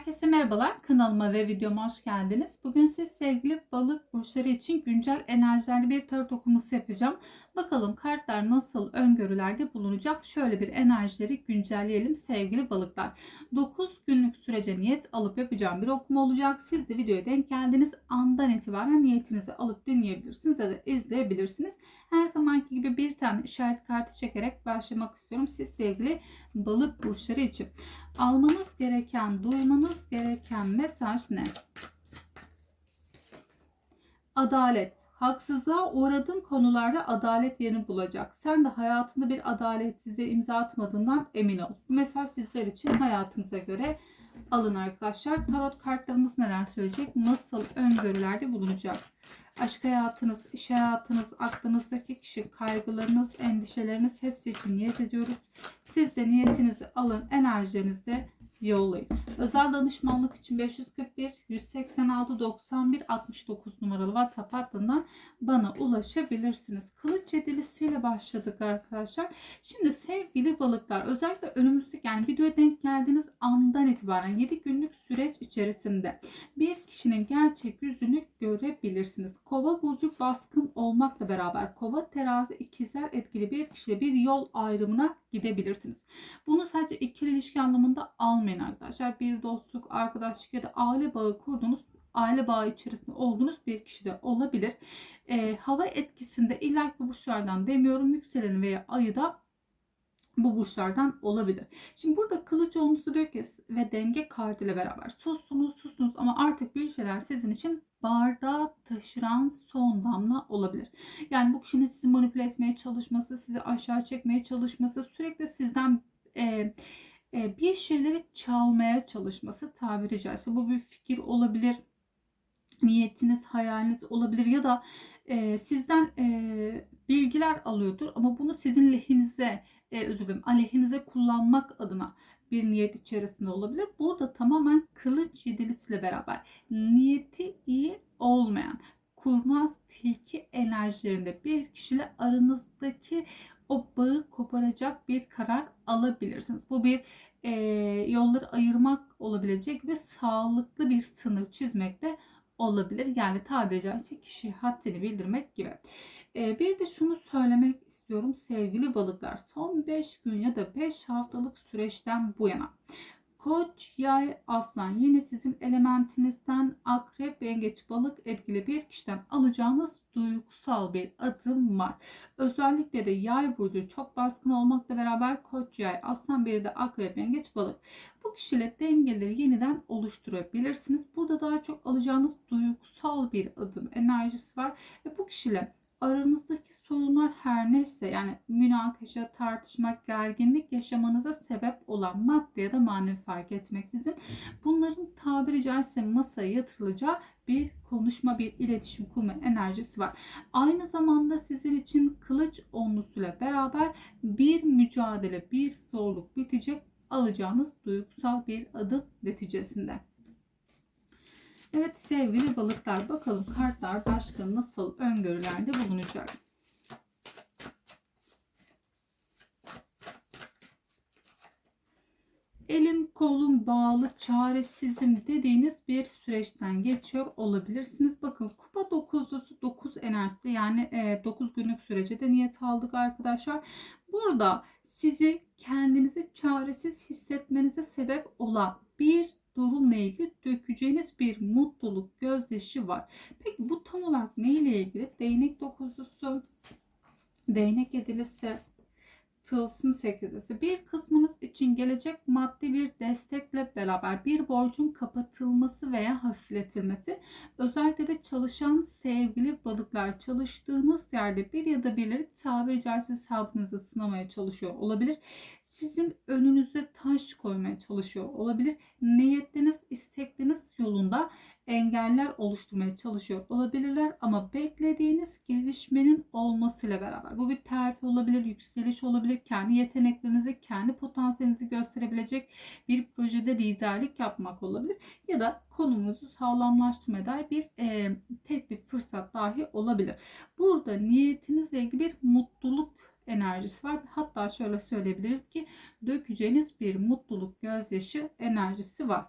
Herkese merhabalar. Kanalıma ve videoma hoş geldiniz. Bugün siz sevgili balık burçları için güncel enerjilerli bir tarot okuması yapacağım. Bakalım kartlar nasıl öngörülerde bulunacak? Şöyle bir enerjileri güncelleyelim sevgili balıklar. 9 günlük sürece niyet alıp yapacağım bir okuma olacak. Siz de videoya denk geldiğiniz andan itibaren niyetinizi alıp dinleyebilirsiniz ya da izleyebilirsiniz. Her zamanki gibi bir tane işaret kartı çekerek başlamak istiyorum. Siz sevgili balık burçları için. Almanız gereken, duymanız gereken mesaj ne? Adalet. Haksızlığa uğradığın konularda adalet yerini bulacak. Sen de hayatında bir adaletsizliğe imza atmadığından emin ol. Bu mesaj sizler için hayatınıza göre alın arkadaşlar. Tarot kartlarımız neler söyleyecek? Nasıl öngörülerde bulunacak? Aşk hayatınız, iş hayatınız, aklınızdaki kişi, kaygılarınız, endişeleriniz hepsi için niyet ediyoruz. Siz de niyetinizi alın, enerjinizi yollayın. Özel danışmanlık için 541 186 91 69 numaralı WhatsApp hattından bana ulaşabilirsiniz. Kılıç yedilisiyle başladık arkadaşlar. Şimdi sevgili balıklar özellikle önümüzdeki yani videoya denk geldiğiniz andan itibaren 7 günlük süreç içerisinde bir kişinin gerçek yüzünü görebilirsiniz. Kova burcu baskın olmakla beraber kova terazi ikizler etkili bir kişiyle bir yol ayrımına gidebilirsiniz. Bunu sadece ikili ilişki anlamında almayın arkadaşlar. Bir dostluk, arkadaşlık ya da aile bağı kurduğunuz aile bağı içerisinde olduğunuz bir kişi de olabilir. E, hava etkisinde illa bu burçlardan demiyorum. Yükselen veya ayı da bu burçlardan olabilir. Şimdi burada kılıç onlusu diyor ki ve denge kartıyla beraber sussunuz sussunuz ama artık bir şeyler sizin için bardağı taşıran son damla olabilir. Yani bu kişinin sizi manipüle etmeye çalışması, sizi aşağı çekmeye çalışması, sürekli sizden e, bir şeyleri çalmaya çalışması tabiri caizse. Bu bir fikir olabilir, niyetiniz, hayaliniz olabilir ya da e, sizden e, bilgiler alıyordur ama bunu sizin lehinize, e, özür dilerim, aleyhinize kullanmak adına bir niyet içerisinde olabilir. Burada tamamen kılıç yedilisiyle beraber niyeti iyi olmayan kurnaz tilki enerjilerinde bir kişiyle aranızdaki o bağı koparacak bir karar alabilirsiniz. Bu bir e, yolları ayırmak olabilecek ve sağlıklı bir sınır çizmek de olabilir. Yani tabiri caizse kişi haddini bildirmek gibi. E, bir de şunu söylemek istiyorum sevgili balıklar. Son 5 gün ya da 5 haftalık süreçten bu yana Koç, yay, aslan yine sizin elementinizden akrep, yengeç, balık etkili bir kişiden alacağınız duygusal bir adım var. Özellikle de yay burcu çok baskın olmakla beraber koç, yay, aslan bir de akrep, yengeç, balık. Bu kişiyle dengeleri yeniden oluşturabilirsiniz. Burada daha çok alacağınız duygusal bir adım enerjisi var ve bu kişiyle aranızdaki sorunlar her neyse yani münakaşa, tartışma, gerginlik yaşamanıza sebep olan madde ya da manevi fark etmeksizin bunların tabiri caizse masaya yatırılacağı bir konuşma, bir iletişim kurma enerjisi var. Aynı zamanda sizin için kılıç onlusuyla beraber bir mücadele, bir zorluk bitecek alacağınız duygusal bir adım neticesinde. Evet sevgili balıklar bakalım kartlar başka nasıl öngörülerde bulunacak. Elim kolum bağlı çaresizim dediğiniz bir süreçten geçiyor olabilirsiniz. Bakın kupa dokuzlusu 9 enerjisi yani 9 günlük sürece de niyet aldık arkadaşlar. Burada sizi kendinizi çaresiz hissetmenize sebep olan bir durumla ilgili dökeceğiniz bir mutluluk gözyaşı var. Peki bu tam olarak ne ile ilgili? Değnek dokuzlusu, değnek yedilisi, tılsım sekizisi. Bir kısmınız için gelecek maddi bir destekle beraber bir borcun kapatılması veya hafifletilmesi. Özellikle de çalışan sevgili balıklar çalıştığınız yerde bir ya da birileri tabiri caizse hesabınızı sınamaya çalışıyor olabilir. Sizin önünüze taş koymaya çalışıyor olabilir. Niyetleriniz, istekleriniz yolunda engeller oluşturmaya çalışıyor olabilirler ama beklediğiniz gelişmenin olmasıyla beraber bu bir terfi olabilir, yükseliş olabilir, kendi yeteneklerinizi, kendi potansiyelinizi gösterebilecek bir projede liderlik yapmak olabilir ya da konumunuzu sağlamlaştırmaya dair bir e, teklif, fırsat dahi olabilir. Burada niyetinizle ilgili bir mutluluk enerjisi var. Hatta şöyle söyleyebilirim ki dökeceğiniz bir mutluluk gözyaşı enerjisi var.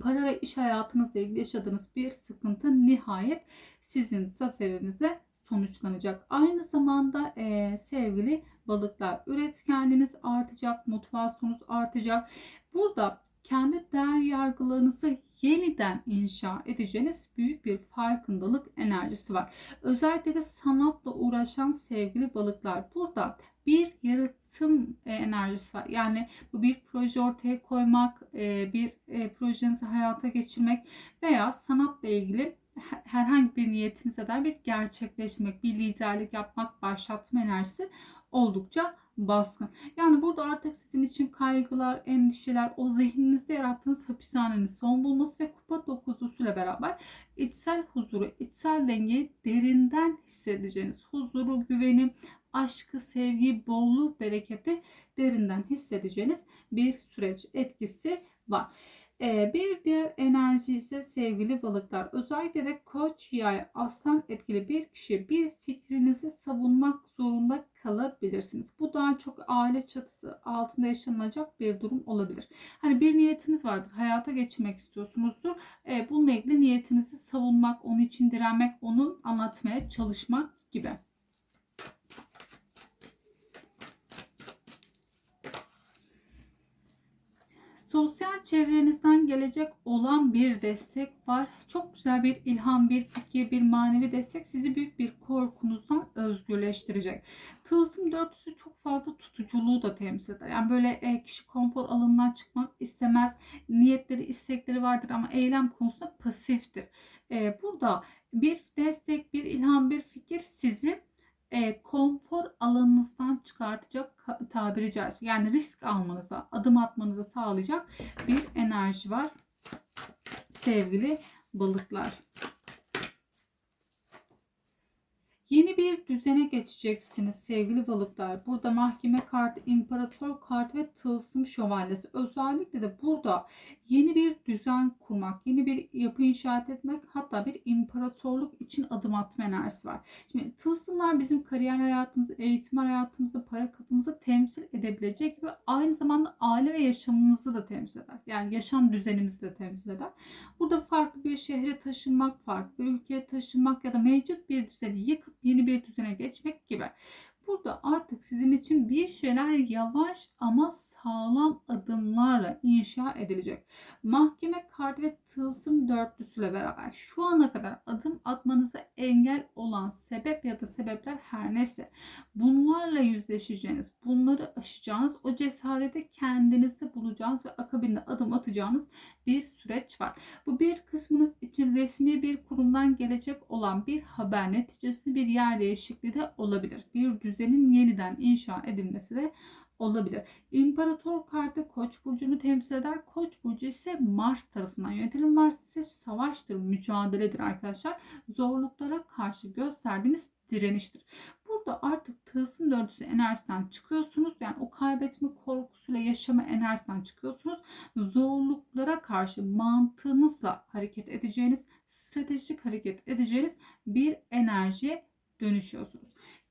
Para ve iş hayatınızla ilgili yaşadığınız bir sıkıntı nihayet sizin zaferinize sonuçlanacak. Aynı zamanda e, sevgili balıklar üretkenliğiniz artacak, motivasyonunuz artacak. Burada kendi değer yargılarınızı yeniden inşa edeceğiniz büyük bir farkındalık enerjisi var. Özellikle de sanatla uğraşan sevgili balıklar burada bir yaratım e, enerjisi var. Yani bu bir proje ortaya koymak, e, bir e, projenizi hayata geçirmek veya sanatla ilgili herhangi bir niyetinize dair bir gerçekleştirmek, bir liderlik yapmak, başlatma enerjisi oldukça baskın. Yani burada artık sizin için kaygılar, endişeler, o zihninizde yarattığınız hapishanenin son bulması ve kupa dokuzlusuyla beraber içsel huzuru, içsel dengeyi derinden hissedeceğiniz huzuru, güveni, aşkı, sevgi, bolluğu, bereketi derinden hissedeceğiniz bir süreç etkisi var. Ee, bir diğer enerji ise sevgili balıklar. Özellikle de koç, yay, aslan etkili bir kişi bir fikrinizi savunmak zorunda kalabilirsiniz. Bu daha çok aile çatısı altında yaşanacak bir durum olabilir. Hani bir niyetiniz vardır, hayata geçirmek istiyorsunuzdur. Ee, bununla ilgili niyetinizi savunmak, onun için direnmek, onu anlatmaya çalışmak gibi. Sosyal çevrenizden gelecek olan bir destek var. Çok güzel bir ilham, bir fikir, bir manevi destek sizi büyük bir korkunuzdan özgürleştirecek. Tılsım dörtlüsü çok fazla tutuculuğu da temsil eder. Yani böyle e, kişi konfor alanından çıkmak istemez. Niyetleri, istekleri vardır ama eylem konusunda pasiftir. E, burada bir destek, bir ilham, bir fikir sizi e, konfor alanınızdan çıkartacak tabiri caizse yani risk almanıza, adım atmanıza sağlayacak bir enerji var sevgili balıklar. Yeni bir düzene geçeceksiniz sevgili balıklar. Burada mahkeme kartı, imparator kartı ve tılsım şövalyesi. Özellikle de burada yeni bir düzen kurmak, yeni bir yapı inşa etmek hatta bir imparatorluk için adım atma enerjisi var. Şimdi tılsımlar bizim kariyer hayatımızı, eğitim hayatımızı, para kapımızı temsil edebilecek ve aynı zamanda aile ve yaşamımızı da temsil eder. Yani yaşam düzenimizi de temsil eder. Burada farklı bir şehre taşınmak, farklı bir ülkeye taşınmak ya da mevcut bir düzeni yıkıp yeni bir düzene geçmek gibi. Burada artık sizin için bir şeyler yavaş ama sağlam adımlarla inşa edilecek. Mahkeme kart ve tılsım dörtlüsüyle beraber şu ana kadar adım atmanıza engel olan sebep ya da sebepler her neyse bunlarla yüzleşeceğiniz, bunları aşacağınız, o cesareti kendinizde bulacağınız ve akabinde adım atacağınız bir süreç var. Bu bir kısmınız için resmi bir kurumdan gelecek olan bir haber neticesinde bir yer değişikliği de olabilir. Bir düzenin yeniden inşa edilmesi de olabilir. İmparator kartı Koç burcunu temsil eder. Koç burcu ise Mars tarafından yönetilir. Mars ise savaştır, mücadeledir arkadaşlar. Zorluklara karşı gösterdiğimiz direniştir. Burada artık tılsım dördüsü enerjisinden çıkıyorsunuz. Yani o kaybetme korkusuyla yaşama enerjisinden çıkıyorsunuz. Zorluklara karşı mantığınızla hareket edeceğiniz, stratejik hareket edeceğiniz bir enerjiye dönüşüyorsunuz.